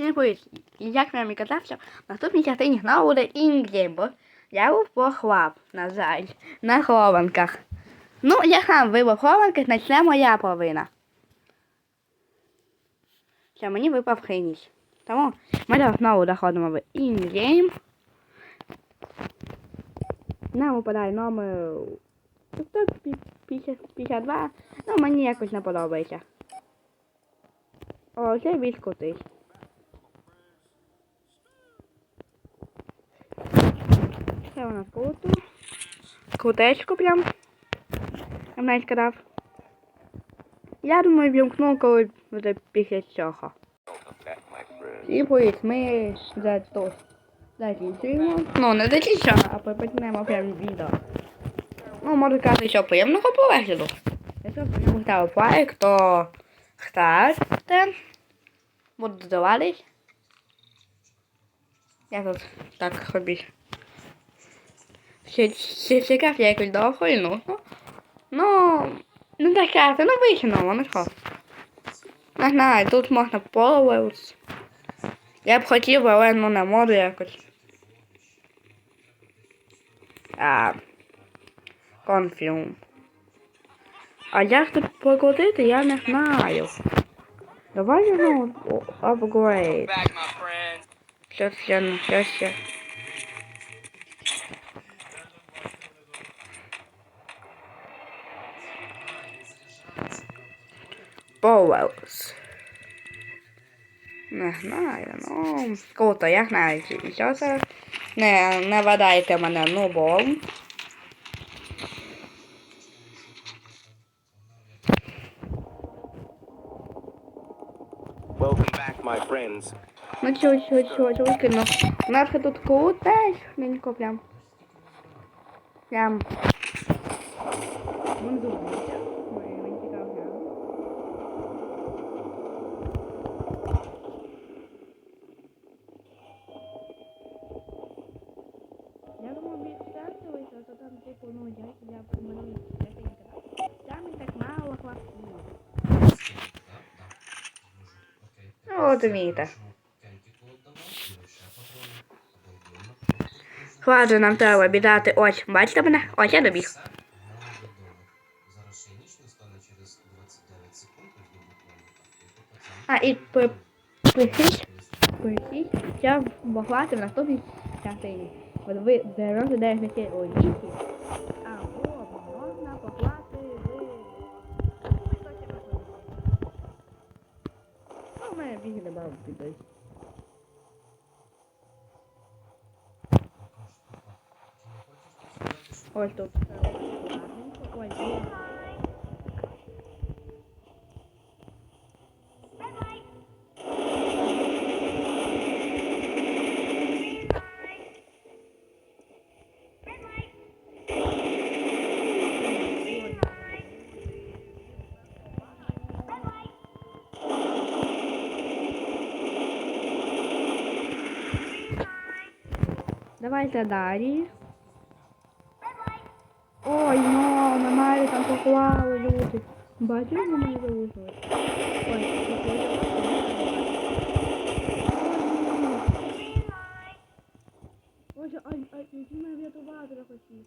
Не боюсь, як нам і казався, в наступній частині знову буде бо я був похлап, на жаль, на хованках. Ну, я сам вибив хованки, значить це моя провина. Що мені випав хиніс. Тому ми знову доходимо в інгейм. Нам випадає номер 152. Ну, мені якось не подобається. О, це більш крутий. Це у нас круто. Прям. Навіть сказав. Я думаю, вімкну, коли буде після цього. І привіт, ми за то закінчуємо. Ну, не закінчуємо, а почнемо прям відео. Ну, можу сказати, що приємного перегляду. Якщо ви не ставив лайк, то ставте. Буду додаватись. Я тут так хобі. Ще, чекав я якось довго і ну. Ну, ну таке, це ну викинуло, ну що. Не знаю, тут можна половити. Я б хотів, але ну не можу якось. А, конфіум. А як тут покрутити, я не знаю. Давай ну апгрейд. Щось ну, щось ще. Powers. Не знаю, ну, круто, я знаю, що це. Не, не вважайте мене нубом. Welcome back, my friends. Ну чого, чого, чого, чого, ну, у нас тут крутенько прям. Прям. Вон думається. От вмієте. Хватить нам треба бідати. Ось, бачите мене? Ось я добіг. Зараз ще ніч не стане через 29 секунд, ось до буквально так. А, і пишіть, пишіть, що бахвати в наступній частині. От ви 99 місяців у лісі, Ну, у мене більше не бав підуть. Ось тут. Ось є. Давайте далі. Ой, ну, немає там поклали люди. Бачиш, вони мене залишили. Ой, Боже, ай, які мене врятувати хотів.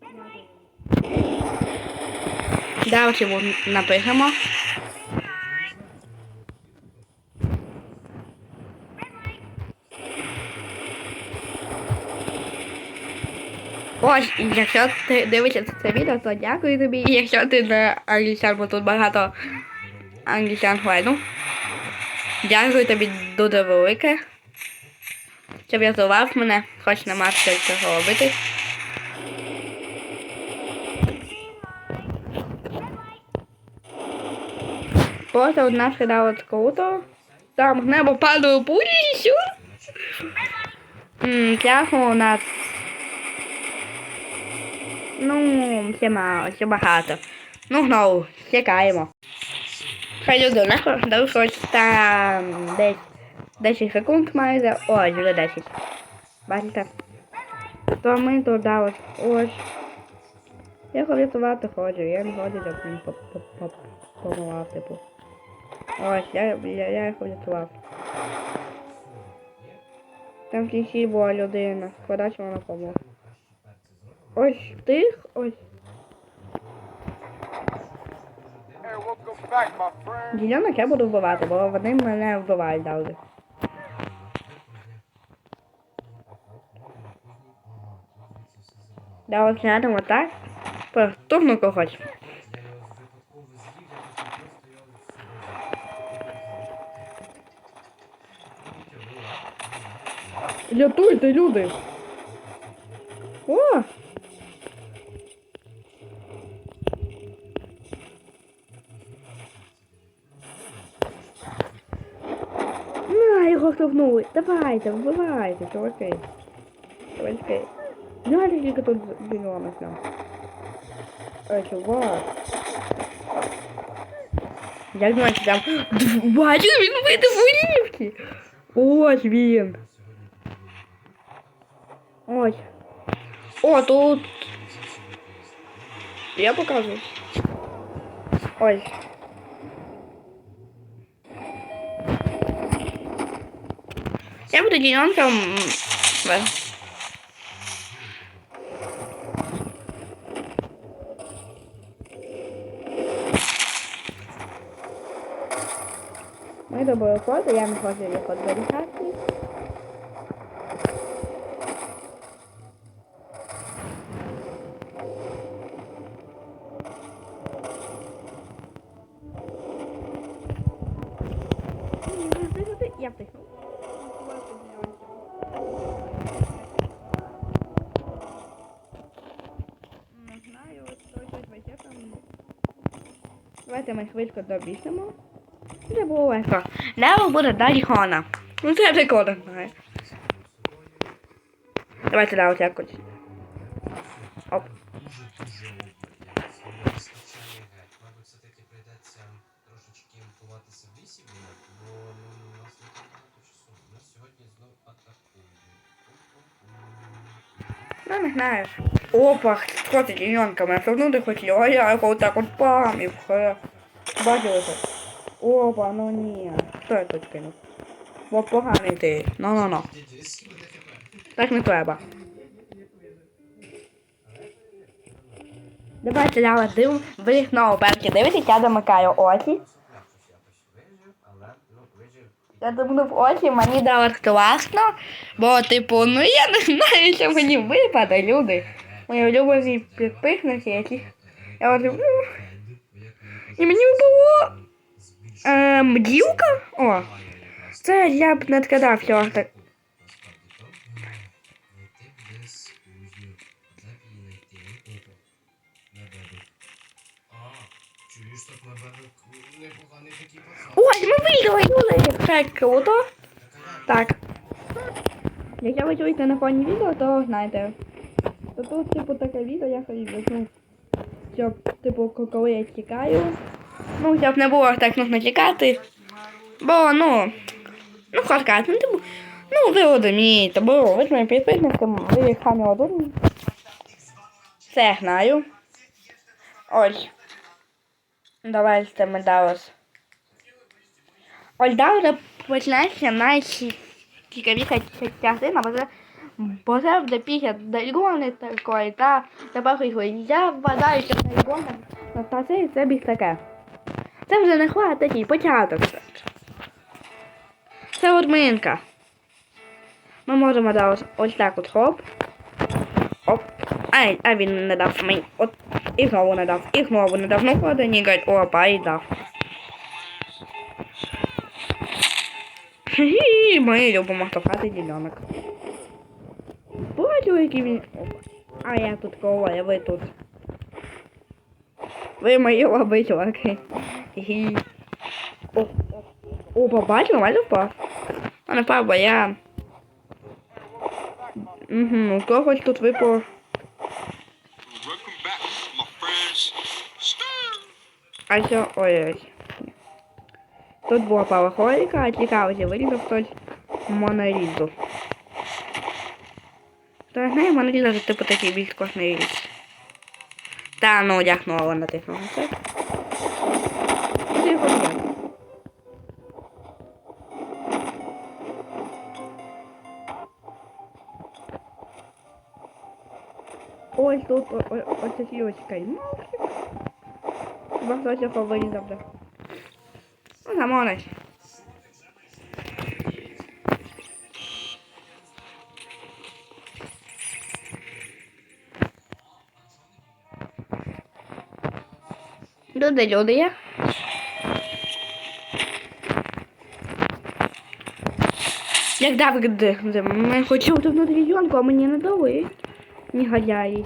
Давайте йому напишемо. Ось, якщо ти дивишся це відео, то дякую тобі. І якщо ти не англічан, бо тут багато англічан хвалю. Дякую тобі дуже велике. Що врятував мене, хоч нема цього робити. Просто одна скидала круто. Там небо падали пулі і все. Ммм, тяху у нас Ну, ще мало, ще багато. Ну, знову, чекаємо. Хай люди, у нас залишилось там десь 10 секунд майже. Ось, вже 10. Бачите? То ми туди ось ось. Я рятувати ходжу, я не ходжу, щоб він помилав, типу. Ось, я, я, я їх врятував. Там в кінці була людина. Шкода, що вона помогла. Ось тих, ось. Ділянок я буду вбивати, бо вони мене вбивають завжди. Да, от глянемо так. Повторно когось. Рятуйте, люди! О! На, його штовхнули. Давайте, вбивайте, чуваки. Чуваки. Знаєте, скільки тут мільйонів нам? Ой, чувак. Як думаєте, там... Бачу, він вийде в олівки. Ось він. Ось. О, тут. Я покажу. Ось. Я буду ділянком. Ми добили фото, я не хочу їх код Давайте ми швидко добіжимо. Це було легко. Лево буде далі Хона. Ну це я прикольно знаю. Давайте Лево якось. Оп. Ну, не знаю. Опа, ділянка? Мене все одно не хотіло, а я його так от пам і все. Бачили це? Опа, ну ні. Хто я тут кинув? Бо поганий ти. Ну-ну-ну. Так не треба. Давайте я див вихнув перші дивитесь, я замикаю очі. Я думав очі, мені дало класно, бо типу, ну я не знаю, що мені випаде, люди. Мої улюблені підписники, які я от люблю. І мені було ем, бджілка? О, це я б не відкидав цього. так. Знайти десь кузню. Де б її знайти? Опа. На бебек. А, чуєш, так на бебек непоганий такий пацан. Ось, ми вийшли, люди! Це круто. Так. Якщо ви чуєте на фоні відео, то знаєте. То тут, типу, таке відео я візьму. Щоб, типу, коли я тікаю. Ну, щоб не було так нужно тікати. Бо, ну. Ну, харкати, ну, типу. Ну, ви розумієте, бо ви ж мої підписники, ви самі одурні. Це я знаю. Ось. Давайте ми зараз. Ось далі починається найцікавіша частина, бо це, це вже після дальгони такої, та ігри. Я вважаю, що дальгони на стації це більш таке. Це вже не хватить такий початок. Це одминка. Ми можемо зараз ось так от хоп. Оп. Ай, а він не дав мені. От. І знову не дав. І знову не дав. Ну, ходи, нігать. Опа, і дав. Хі-хі, ми любимо штовхати ділянок. Бачу, який він. А я тут кого, а ви тут. Ви мої лаби, чуваки. Хі-хі. О, о. Опа, бачу, нормально впав. А не впав, бо я. Угу, у когось тут випав. А що. Ой-ой. Тут була павахоліка, а цікаво, вирізав хтось монорізу. Та не мене діда, що типу такий більш класний річ. Та ну одягнула на тих ногах. Так. Ну, Іди його Ось тут ось такі ось каймашки. Вам хтось фаворит забрав. Ну, замовнись. Люди, люди є. Як Давид, ми хотів тут на трійонку, а мені не дали. Негодяї.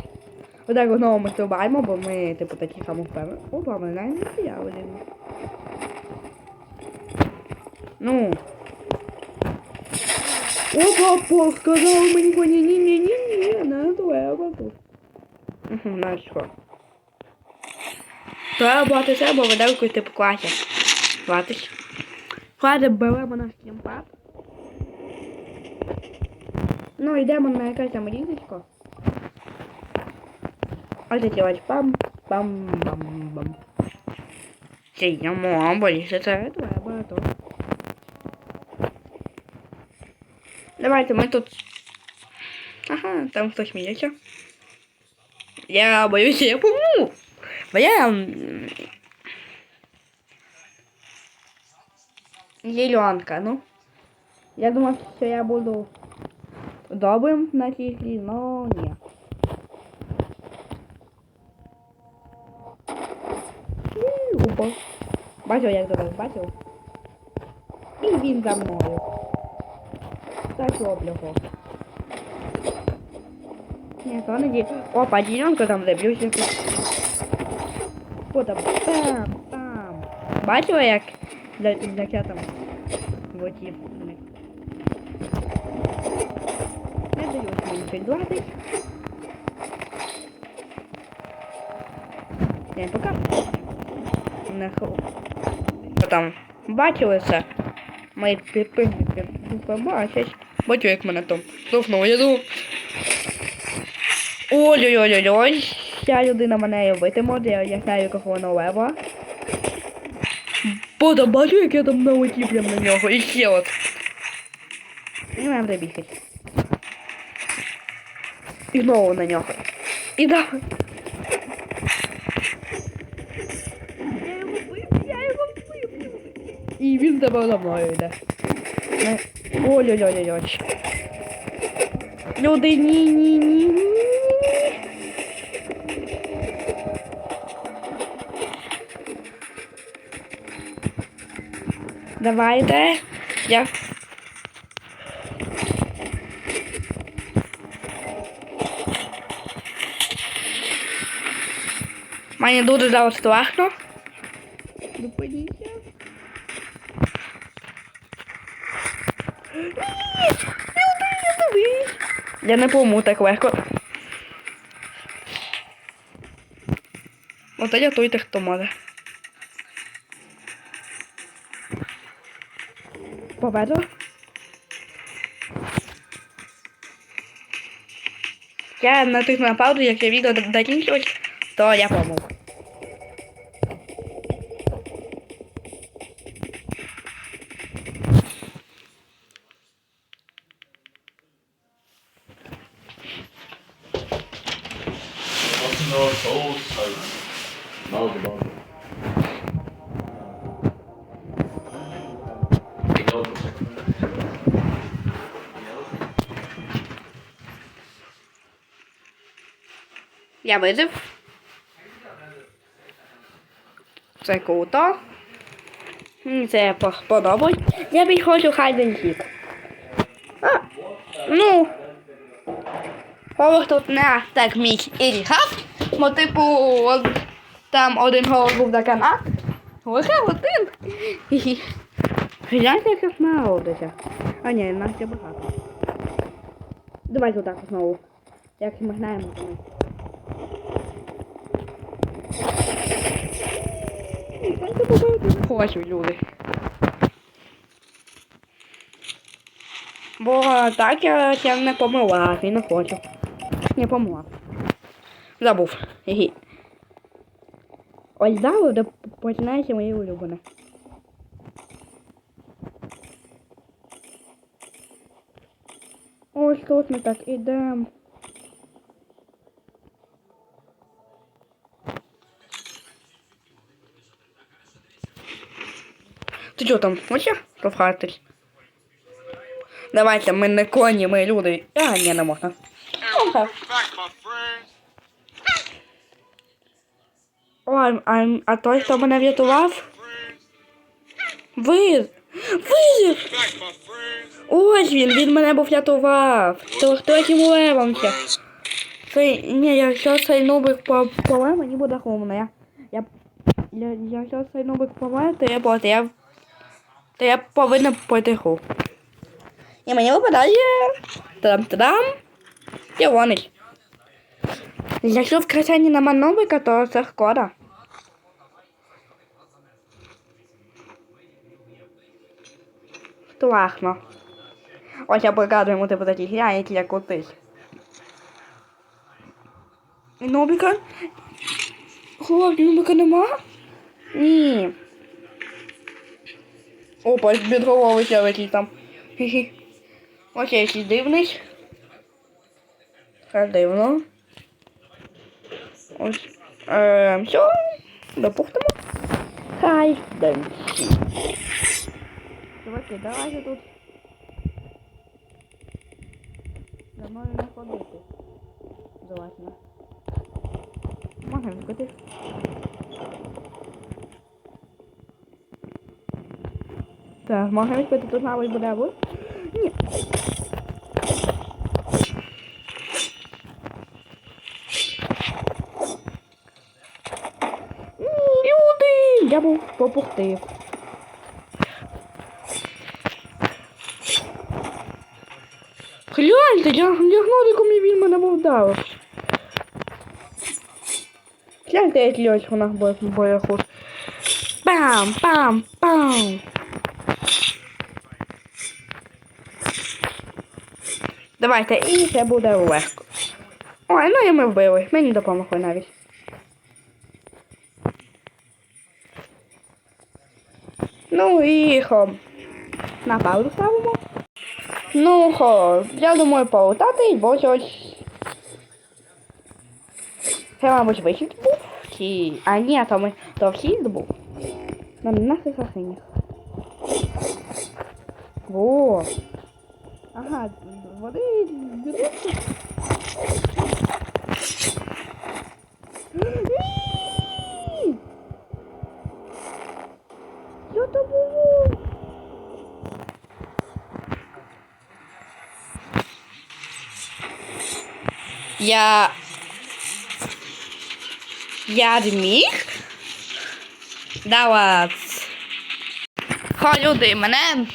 Отак знову ми стрибаємо, бо ми, типу, такі самовпевнені. Опа, ми навіть не один. Ну. Опа, по, сказав мені, ні, ні, ні, ні, ні, не треба тут. Угу, на що? Треба брати це, бо виделкою типу класі. Хватить. Хватить, беремо наш кімпад. Ну, йдемо на якесь там різочко. Ось ось пам пам бам бам Сидимо, бо ліше це треба то. Давайте ми тут. Ага, там хтось сміється. Я боюся, я помру. Бо я... м, Зеленка, ну. Я думав, що я буду добрим на цій грі, но ні. І Упав. Бачив, як зараз бачив? І він за мною. Так роблю його. Ні, то не ді. Опа, ділянка там заб'юся. Там пам, пам. Бачила, як для, для там летів. Не даю мені підладить. Не, пока. Не хо. Там бачили це? Мої підписники побачать. Бачу, як мене там штовхнуло. Я думав. Ой-ой-ой-ой. Ця людина мене бити може, я, знаю, якого вона лева. Бо бачу, як я там налетів прям на нього. І ще от. І мене буде бігати. І знову на нього. І давай. Я його вбив, я його вбив. І він тебе за мною йде. Не- Ой-ой-ой-ой. Люди, ні, Давайте. Я. Мені дуже зараз страшно. Зупиніться. Ні, люди, люди. Я не пому так легко. Оце я той, хто може. Поверну. Я натисну на паузу, якщо відео закінчилось, то я помог. No, soul soap. Mogę, Я вижив. Це круто. Це подобається. Я підходжу хайден сік. Ну. Поверх тут не так мій і гав. Бо типу от там один голос був на канат. Лише один. Гляньте, як народиться. А ні, нас є багато. Давайте отак знову. Як ми знаємо. Хочу люди. Бо так я, я не помила, і не хочу. Не помила. Забув. Хі-хі. Ось зараз де починається моє улюблене. Ось тут ми так ідемо. Що там? Хоче провхатись? Давайте, ми не коні, ми люди. А, ні, не можна. О, а, а той, хто мене врятував? My friends. Ось він, він мене був врятував. То хтось йому левався. Цей, ні, якщо цей нубик по- помре, мені буде сумно. Я, я, якщо цей нубик помре, то я проти, я, то я повинна потиху. І мені випадає там-там, Іонич. Якщо в красені нема нубика, то це шкода. Страшно. Ось я показую йому типу такі гляньте, як котись. І Нобіка? Хлопці, Нобіка нема? Ні. Опа, бідрововий якийсь там. Хі-хі. Ось я якийсь дивний. Це дивно. Ось. Ем, все. Допустимо. Хай. Чуваки, давайте тут. За мною не ходити. Желательно. Можна відкрити. Так, можна відкрити тут мабуть буде або? Ні. Люди! Я був попухтив. Гляньте, я, я гнодиком і він мене вдав. Гляньте, як льось у нас буде боєхуд. Пам, пам, Давайте, і це буде легко. Ой, ну і ми вбили. Мені допомогли навіть. Ну і хо. На паузу ставимо. Ну, хо, я думаю, полутати, бо щось... Це, мабуть, вихід був? Чи... А ні, то ми... То вхід був. На наших синіх. Во. Ага, води... беруть. Ні! Що то було? Я. Я зміг? Давай. Хо, люди, мене.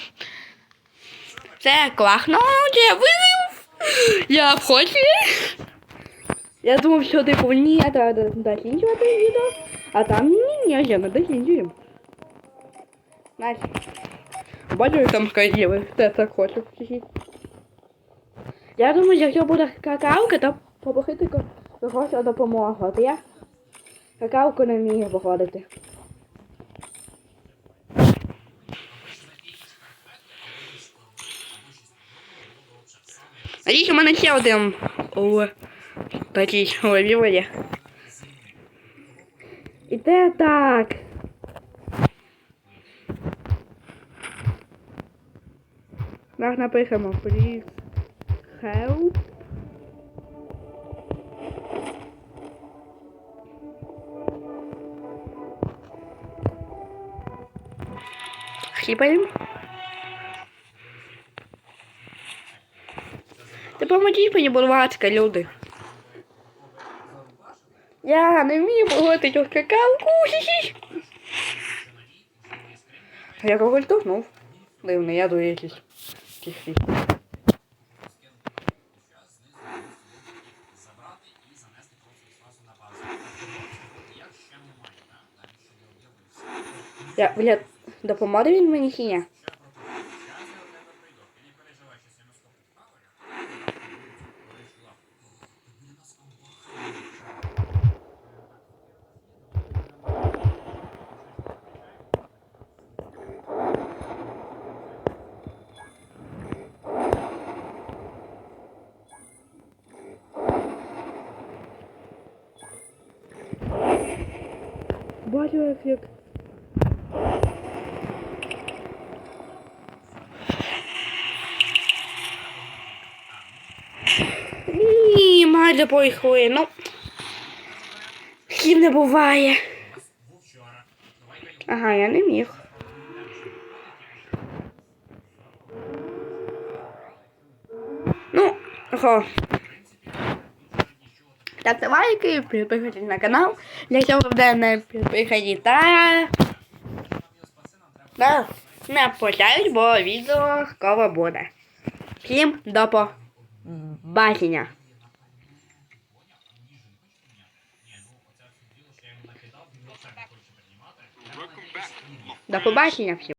Це класно, я вижив. Я ході. Я думав, що типу ні, треба закінчувати відео. А там ні, ні, я не закінчуємо. Настя. Бачу, там сказали, те так хочу. Я думаю, якщо буде какавка, то попросити когось допомогу. От я какавку не вмію походити. Надіюсь, у мене ще один у такій левілі. І те так. Так напишемо, please help. Хіпаємо. Допоможіть мені, будь ласка, люди. Я не вмію погодити. Хі-хі. Я когось тухнув. Дивно, я якийсь. Якийсь. Я, бля, допоможе він мені як. Ні, майже поїхали, ну. Хім не буває. Ага, я не міг. Ну, ага. Ставте лайки, підписуйтесь на канал. Якщо ви вже не підписані, та... Да, не почають, бо відео скоро буде. Всім до побачення. До побачення всім.